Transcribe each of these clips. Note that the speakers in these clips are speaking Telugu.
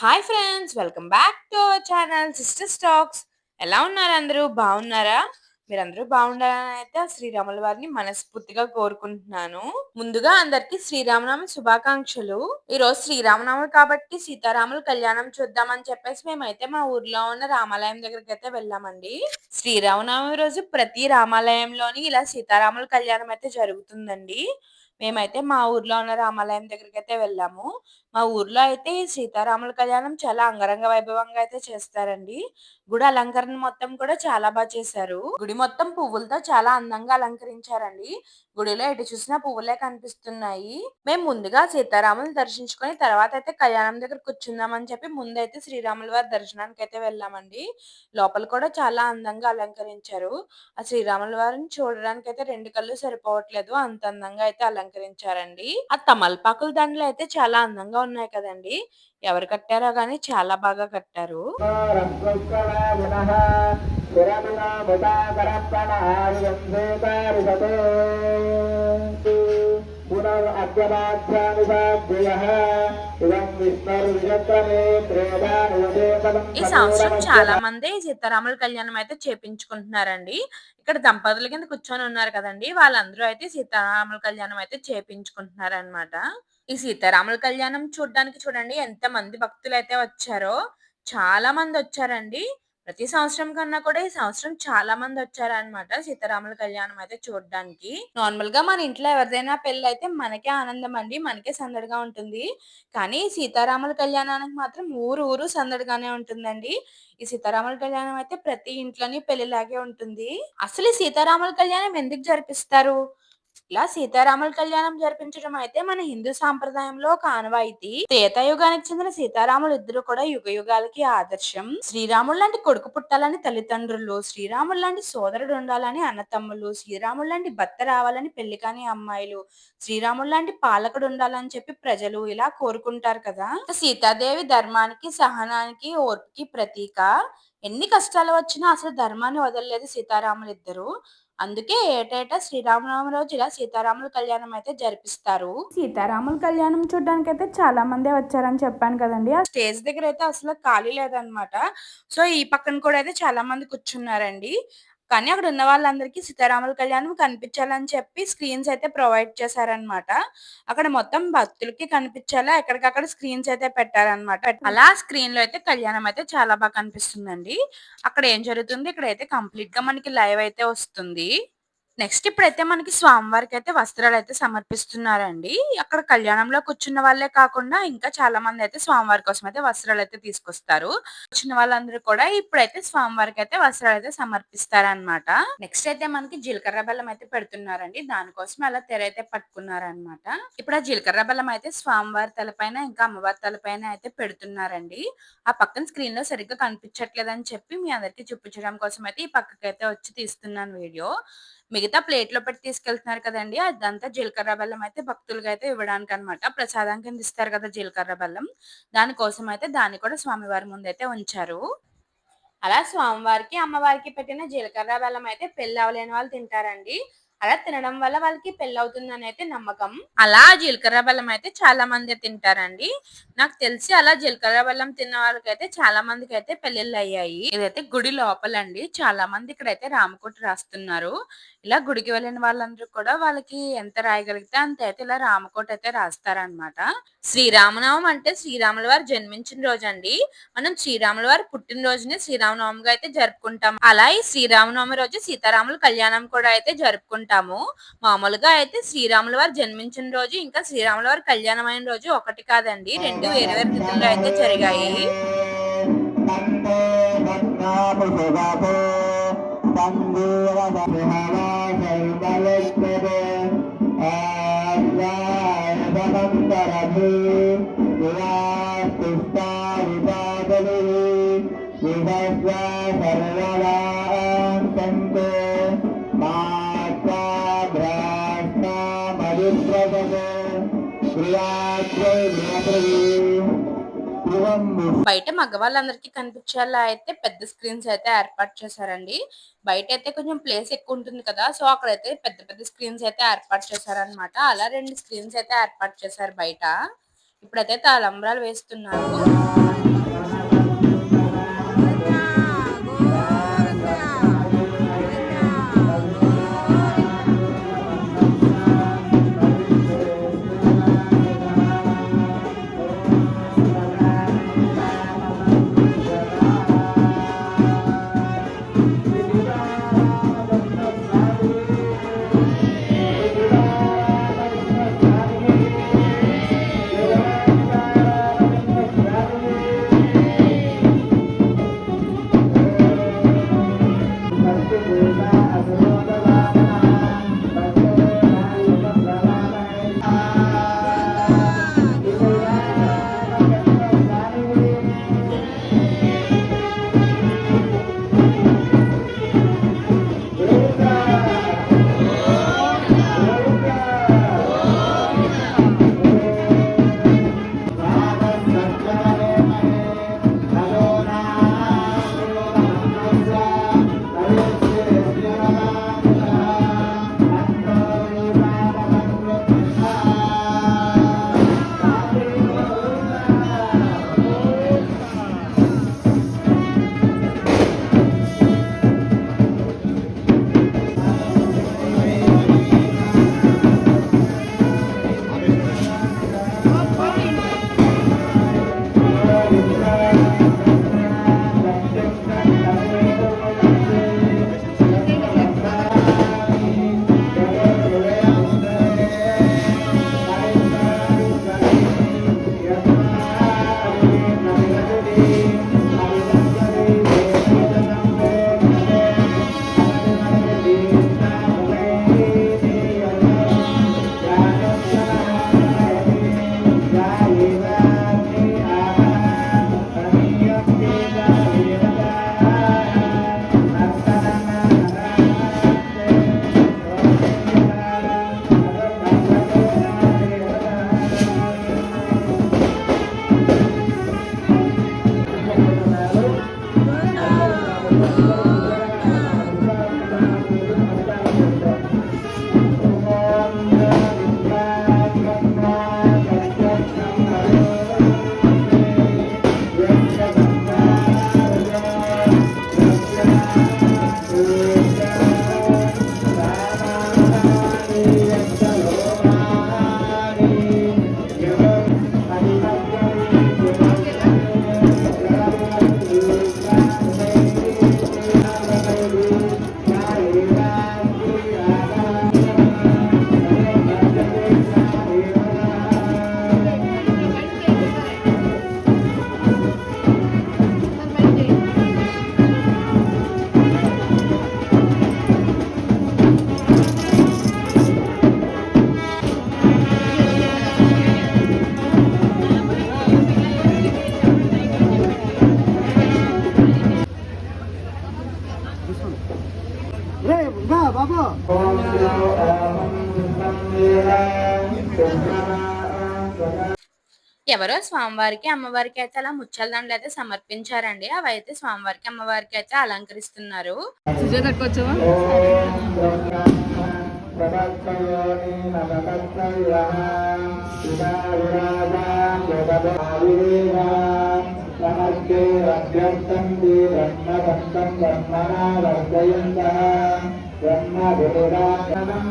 Hi friends welcome back to our channel sister stacks ఎలా ఉన్నారు అందరూ? బాగున్నారా? మీరందరూ బాగుండాలని అయితే శ్రీరాముల వారిని మనస్ఫూర్తిగా కోరుకుంటున్నాను. ముందుగా అందరికి శ్రీరామనవమి శుభాకాంక్షలు. ఈ రోజు శ్రీరామనవమి కాబట్టి సీతారాముల కళ్యాణం చూద్దామని చెప్పేసి మేమైతే మా ఊర్లో ఉన్న రామాలయం దగ్గరికి అయితే వెళ్ళామండి. శ్రీరామనవమి రోజు ప్రతి రామాలయంలోని ఇలా సీతారాముల కళ్యాణం అయితే జరుగుతుందండి. మేమైతే మా ఊర్లో ఉన్న రామాలయం దగ్గరికి అయితే వెళ్ళాము. మా ఊర్లో అయితే ఈ సీతారాముల కళ్యాణం చాలా అంగరంగ వైభవంగా అయితే చేస్తారండి. గుడి అలంకరణ మొత్తం కూడా చాలా బాగా చేశారు. గుడి మొత్తం పువ్వులతో చాలా అందంగా అలంకరించారండి. గుడిలో ఎటు చూసినా పువ్వులే కనిపిస్తున్నాయి. మేము ముందుగా సీతారాములు దర్శించుకొని తర్వాత అయితే కళ్యాణం దగ్గర కూర్చుందామని చెప్పి ముందైతే శ్రీరాముల వారి దర్శనానికి అయితే వెళ్ళామండి. లోపల కూడా చాలా అందంగా అలంకరించారు. ఆ శ్రీరాముల వారిని చూడడానికి అయితే రెండు కళ్ళు సరిపోవట్లేదు. అంత అందంగా అయితే అలంకరించారండి. ఆ తమలపాకుల దండలు అయితే చాలా అందంగా ఉన్నాయి కదండి. ఎవరు కట్టారో కానీ చాలా బాగా కట్టారు. ఈ సంవత్సరం చాలా మంది సీతారాముల కళ్యాణం అయితే చేపించుకుంటున్నారండి. ఇక్కడ దంపతుల కింద కూర్చొని ఉన్నారు కదండి. వాళ్ళందరూ అయితే సీతారాముల కళ్యాణం అయితే చేపించుకుంటున్నారు అనమాట ఈ సీతారాముల కళ్యాణం చూడడానికి చూడండి ఎంత మంది భక్తులు అయితే వచ్చారో చాలా మంది వచ్చారండి. ప్రతి సంవత్సరం కన్నా కూడా ఈ సంవత్సరం చాలా మంది వచ్చారనమాట సీతారాముల కళ్యాణం అయితే చూడడానికి. నార్మల్గా మన ఇంట్లో ఎవరిదైనా పెళ్ళి అయితే మనకే ఆనందం అండి మనకే సందడిగా ఉంటుంది. కానీ సీతారాముల కళ్యాణానికి మాత్రం ఊరు ఊరు సందడిగానే ఉంటుందండి. ఈ సీతారాముల కళ్యాణం అయితే ప్రతి ఇంట్లోని పెళ్ళిలాగే ఉంటుంది. అసలు ఈ సీతారాముల కళ్యాణం ఎందుకు జరిపిస్తారు? ఇలా సీతారాముల కళ్యాణం జరిపించడం అయితే మన హిందూ సాంప్రదాయంలో ఒక ఆనవాయితీ. త్రేతాయుగానికి చెందిన సీతారాములు ఇద్దరు కూడా యుగ యుగాలకి ఆదర్శం. శ్రీరాముడు లాంటి కొడుకు పుట్టాలని తల్లిదండ్రులు శ్రీరాముడు లాంటి సోదరుడు ఉండాలని అన్నతమ్ములు శ్రీరాముడు లాంటి భర్త రావాలని పెళ్ళి కాని అమ్మాయిలు శ్రీరాముడు లాంటి పాలకుడు ఉండాలని చెప్పి ప్రజలు ఇలా కోరుకుంటారు కదా. సీతాదేవి ధర్మానికి సహనానికి ఓర్పుకి ప్రతీక. ఎన్ని కష్టాలు వచ్చినా అసలు ధర్మాన్ని వదలలేదు సీతారాములు ఇద్దరు. అందుకే ఏటేటా శ్రీరామనవమి రోజు ఇలా సీతారాముల కళ్యాణం అయితే జరిపిస్తారు. సీతారాముల కళ్యాణం చూడడానికి అయితే చాలా మందే వచ్చారని చెప్పాను కదండి. ఆ స్టేజ్ దగ్గర అయితే అసలు ఖాళీ లేదనమాట సో ఈ పక్కన కూడా అయితే చాలా మంది కూర్చున్నారండి. కానీ అక్కడ ఉన్న వాళ్ళందరికీ సీతారాముల కళ్యాణం కనిపించాలని చెప్పి స్క్రీన్స్ అయితే ప్రొవైడ్ చేశారనమాట అక్కడ మొత్తం భక్తులకి కనిపించేలా ఎక్కడికక్కడ స్క్రీన్స్ అయితే పెట్టారనమాట అలా స్క్రీన్లో అయితే కళ్యాణం అయితే చాలా బాగా కనిపిస్తుందండి. అక్కడ ఏం జరుగుతుంది? ఇక్కడ అయితే కంప్లీట్గా మనకి లైవ్ అయితే వస్తుంది. నెక్స్ట్ ఇప్పుడైతే మనకి స్వామివారికి అయితే వస్త్రాలు అయితే సమర్పిస్తున్నారండి. అక్కడ కళ్యాణంలో కూర్చున్న వాళ్ళే కాకుండా ఇంకా చాలా మంది అయితే స్వామివారి కోసం అయితే వస్త్రాలు అయితే తీసుకొస్తారు. వచ్చిన వాళ్ళందరూ కూడా ఇప్పుడైతే స్వామివారికి అయితే వస్త్రాలు అయితే సమర్పిస్తారనమాట నెక్స్ట్ అయితే మనకి జీలకర్ర బెల్లం అయితే పెడుతున్నారండి. దానికోసం అలా తెర అయితే పట్టుకున్నారనమాట ఇప్పుడు ఆ జీలకర్ర బెల్లం అయితే స్వామివారి తలపైన ఇంకా అమ్మవారి తలపైన అయితే పెడుతున్నారండి. ఆ పక్కన స్క్రీన్లో సరిగ్గా కనిపించట్లేదని చెప్పి మీ అందరికి చూపించడం కోసం అయితే ఈ పక్కకైతే వచ్చి తీస్తున్నాను వీడియో. మిగతా ప్లేట్లో పెట్టి తీసుకెళ్తున్నారు కదండి అదంతా జీలకర్ర బెల్లం అయితే భక్తులకి అయితే ఇవ్వడానికి అనమాట ప్రసాదం కింద ఇస్తారు కదా జీలకర్ర బెల్లం. దానికోసం అయితే దాన్ని కూడా స్వామివారి ముందు అయితే ఉంచారు. అలా స్వామివారికి అమ్మవారికి పెట్టిన జీలకర్ర బెల్లం అయితే పెళ్ళి అవ్వలేని వాళ్ళు తింటారండి. అలా తినడం వల్ల వాళ్ళకి పెళ్ళి అవుతుందని అయితే నమ్మకం. అలా జీలకర్ర బెల్లం అయితే చాలా మంది తింటారండి. నాకు తెలిసి అలా జీలకర్ర బెల్లం తిన్న వాళ్ళకైతే చాలా మందికి అయితే పెళ్ళిళ్ళు అయ్యాయి. ఇదైతే గుడి లోపలండి. చాలా మంది ఇక్కడైతే రామకోట రాస్తున్నారు. ఇలా గుడికి వెళ్ళిన వాళ్ళందరూ కూడా వాళ్ళకి ఎంత రాయగలిగితే అంత అయితే ఇలా రామకోట అయితే రాస్తారనమాట శ్రీరామనవం అంటే శ్రీరాముల వారు జన్మించిన రోజు అండి మనం శ్రీరాముల వారు పుట్టినరోజుని శ్రీరామనవమిగా అయితే జరుపుకుంటాం. అలా ఈ శ్రీరామనవమి రోజు సీతారాముల కళ్యాణం కూడా అయితే జరుపుకుంటాము. మామూలుగా అయితే శ్రీరాముల వారు జన్మించిన రోజు ఇంకా శ్రీరాముల వారు కళ్యాణం అయిన రోజు ఒకటి కాదండి. రెండు వేరు వేరు తిథుల్లో అయితే జరిగాయి. Sivasya Sarvada బయట మగవాళ్ళందరికీ కనిపించేలా అయితే పెద్ద స్క్రీన్స్ అయితే ఏర్పాటు చేశారండి. బయట అయితే కొంచెం ప్లేస్ ఎక్కువ ఉంటుంది కదా సో అక్కడైతే పెద్ద పెద్ద స్క్రీన్స్ అయితే ఏర్పాటు చేశారనమాట అలా రెండు స్క్రీన్స్ అయితే ఏర్పాటు చేశారు బయట. ఇప్పుడైతే తలంబ్రాలు వేస్తున్నారు. ఎవరో స్వామివారికి అమ్మవారికి అయితే అలా ముచ్చల దండలు అయితే సమర్పించారండి అవి అయితే స్వామివారికి అమ్మవారికి అయితే అలంకరిస్తున్నారు నమస్తే అభ్యర్థం బ్రహ్మభక్తం బ్రహ్మణా వర్ధయంతః బ్రహ్మదేవానందం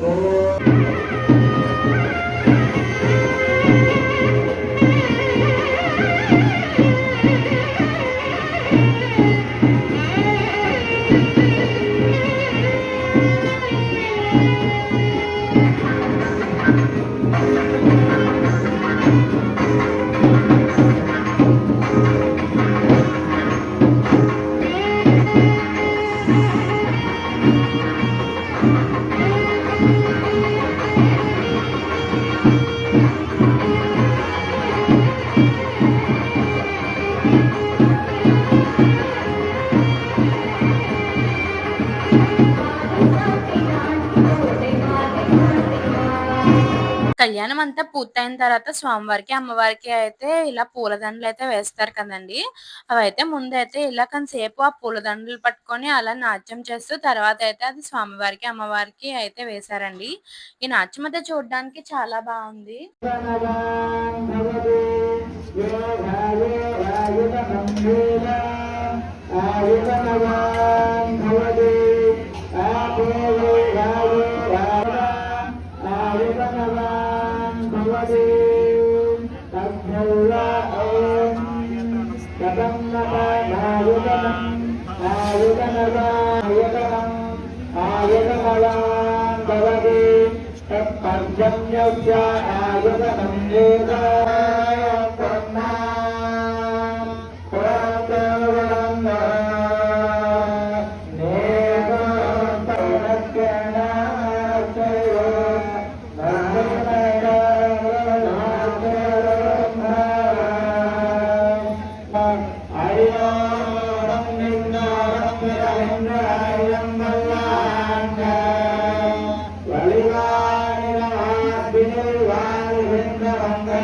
Gracias. అంతా పూర్తయిన తర్వాత స్వామివారికి అమ్మవారికి అయితే ఇలా పూలదండలు అయితే వేస్తారు కదండి. అవైతే ముందైతే ఇలా కొంతసేపు ఆ పూలదండలు పట్టుకొని అలా నాట్యం చేస్తూ తర్వాత అయితే అది స్వామివారికి అమ్మవారికి అయితే వేశారండి. ఈ నాట్యం అయితే చూడడానికి చాలా బాగుంది. ఆయుధనవాన్ ఆయుధనవాయుధనం ఆయుధనవాన్ భవతి తత్పర్జన్యస్య ఆయుధనం ఏదాయ బ్రహ్మా పురాతనం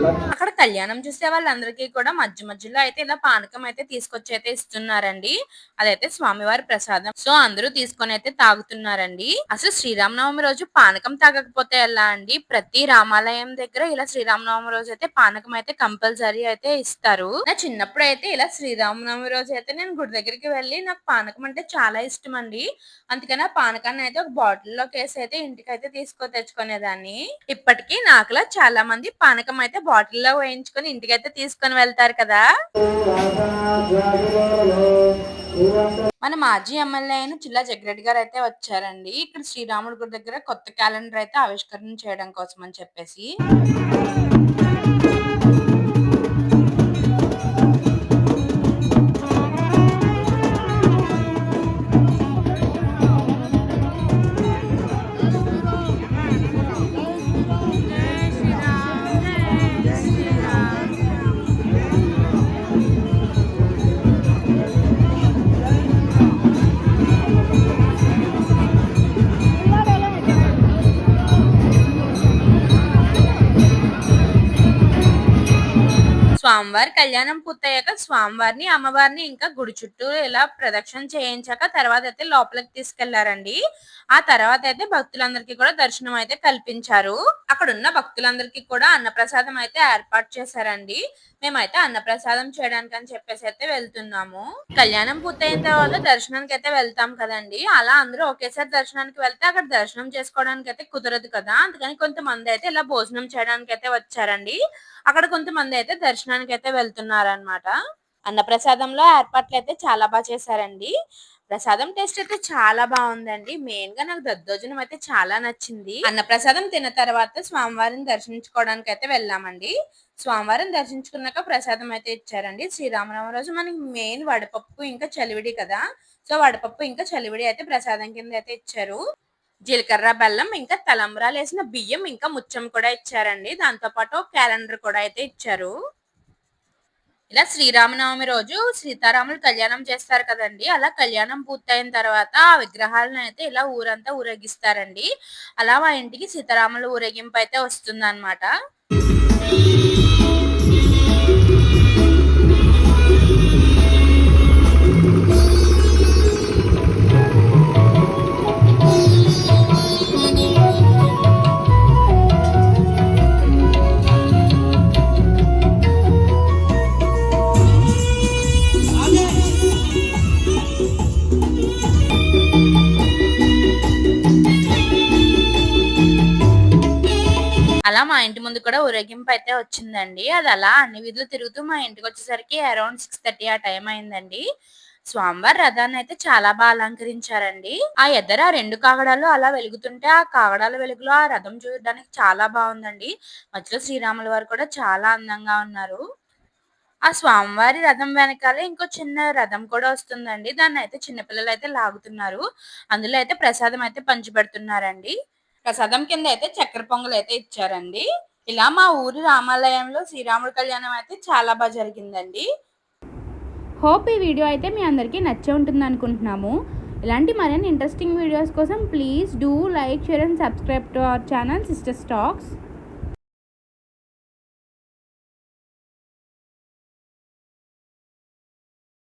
అక్కడ కళ్యాణం చూసే వాళ్ళందరికీ కూడా మధ్య మధ్యలో అయితే ఇలా పానకం అయితే తీసుకొచ్చి అయితే ఇస్తున్నారండి. అదైతే స్వామివారి ప్రసాదం. సో అందరూ తీసుకొని అయితే తాగుతున్నారండి. అసలు శ్రీరామనవమి రోజు పానకం తాగకపోతే ఎలా అండి? ప్రతి రామాలయం దగ్గర ఇలా శ్రీరామనవమి రోజు అయితే పానకం అయితే కంపల్సరీ అయితే ఇస్తారు. నా చిన్నప్పుడు అయితే ఇలా శ్రీరామనవమి రోజు అయితే నేను గుడి దగ్గరికి వెళ్ళి నాకు పానకం అంటే చాలా ఇష్టం అండి అందుకని ఆ పానకాన్ని అయితే ఒక బాటిల్లో వేసి అయితే ఇంటికి అయితే తీసుకొని తెచ్చుకునేదాన్ని. ఇప్పటికీ నాకులా చాలా మంది పానకం అయితే బాటిల్లో వేయించుకొని ఇంటికైతే తీసుకొని వెళ్తారు కదా. మన మాజీ ఎమ్మెల్యే అయిన చిల్లా జగ్రెడ్డి గారు అయితే వచ్చారండి. ఇక్కడ శ్రీరాముడి గుడి దగ్గర కొత్త క్యాలెండర్ అయితే ఆవిష్కరణ చేయడం కోసం అని చెప్పేసి. అమ్మవారి కళ్యాణం పూర్తయ్యాక స్వామివారిని అమ్మవారిని ఇంకా గుడి చుట్టూ ఇలా ప్రదక్షిణ చేయించాక తర్వాత అయితే లోపలికి తీసుకెళ్ళారండి. ఆ తర్వాత అయితే భక్తులందరికీ కూడా దర్శనం అయితే కల్పించారు. అక్కడ ఉన్న భక్తులందరికీ కూడా అన్నప్రసాదం అయితే ఏర్పాటు చేశారండి. మేమైతే అన్నప్రసాదం చేయడానికి అని చెప్పేసి అయితే వెళ్తున్నాము. కళ్యాణం పూర్తయిన తర్వాత దర్శనానికి అయితే వెళ్తాం కదండి. అలా అందరూ ఒకేసారి దర్శనానికి వెళ్తే అక్కడ దర్శనం చేసుకోవడానికి అయితే కుదరదు కదా. అందుకని కొంతమంది అయితే ఇలా భోజనం చేయడానికి అయితే వచ్చారండి. అక్కడ కొంతమంది అయితే దర్శనానికి అయితే వెళ్తున్నారు అనమాట అన్నప్రసాదంలో ఏర్పాట్లు అయితే చాలా బాగా చేశారండి. ప్రసాదం టేస్ట్ అయితే చాలా బాగుందండి. మెయిన్గా నాకు దద్దోజనం అయితే చాలా నచ్చింది. అన్నప్రసాదం తిన్న తర్వాత స్వామివారిని దర్శించుకోవడానికి అయితే వెళ్ళామండి. స్వామివారిని దర్శించుకున్నాక ప్రసాదం అయితే ఇచ్చారండి. శ్రీరామనవమి రోజు మనకి మెయిన్ వడపప్పు ఇంకా చలివిడి కదా. సో వడపప్పు ఇంకా చలివిడి అయితే ప్రసాదం కింద అయితే ఇచ్చారు. జీలకర్ర బెల్లం ఇంకా తలంబ్రాలు వేసిన బియ్యం ఇంకా ముచ్చం కూడా ఇచ్చారండి. దాంతో పాటు క్యాలెండర్ కూడా అయితే ఇచ్చారు. ఇలా శ్రీరామనవమి రోజు సీతారాములు కళ్యాణం చేస్తారు కదండి. అలా కళ్యాణం పూర్తయిన తర్వాత ఆ విగ్రహాలను అయితే ఇలా ఊరంతా ఊరేగిస్తారండి. అలా మా ఇంటికి సీతారాముల ఊరేగింపు అయితే వస్తుంది అలా మా ఇంటి ముందు కూడా ఊరేగింపు అయితే వచ్చిందండి. అది అలా అన్ని వీధులు తిరుగుతూ మా ఇంటికి వచ్చేసరికి అరౌండ్ సిక్స్ థర్టీ ఆ టైం అయిందండి. స్వామివారి రథాన్ని అయితే చాలా బాగా అలంకరించారండి. ఆ ఎద్దర రెండు కాగడాలు అలా వెలుగుతుంటే ఆ కాగడాల వెలుగులో ఆ రథం చూడడానికి చాలా బాగుందండి. మధ్యలో శ్రీరాముల వారు కూడా చాలా అందంగా ఉన్నారు. ఆ స్వామివారి రథం వెనకాలే ఇంకో చిన్న రథం కూడా వస్తుందండి. దాన్ని అయితే చిన్నపిల్లలు అయితే లాగుతున్నారు. అందులో అయితే ప్రసాదం అయితే పంచిపెడుతున్నారండి. ప్రసాదం కింద అయితే చక్కెర పొంగల్ అయితే ఇచ్చారండి. ఇలా మా ఊరి రామాలయంలో శ్రీరాముడి కళ్యాణం అయితే చాలా బాగా జరిగిందండి. హోప్ ఈ వీడియో అయితే మీ అందరికీ నచ్చే ఉంటుంది అనుకుంటున్నాము. ఇలాంటి మరిన్ని ఇంట్రెస్టింగ్ వీడియోస్ కోసం please do like share and subscribe to our channel sister stacks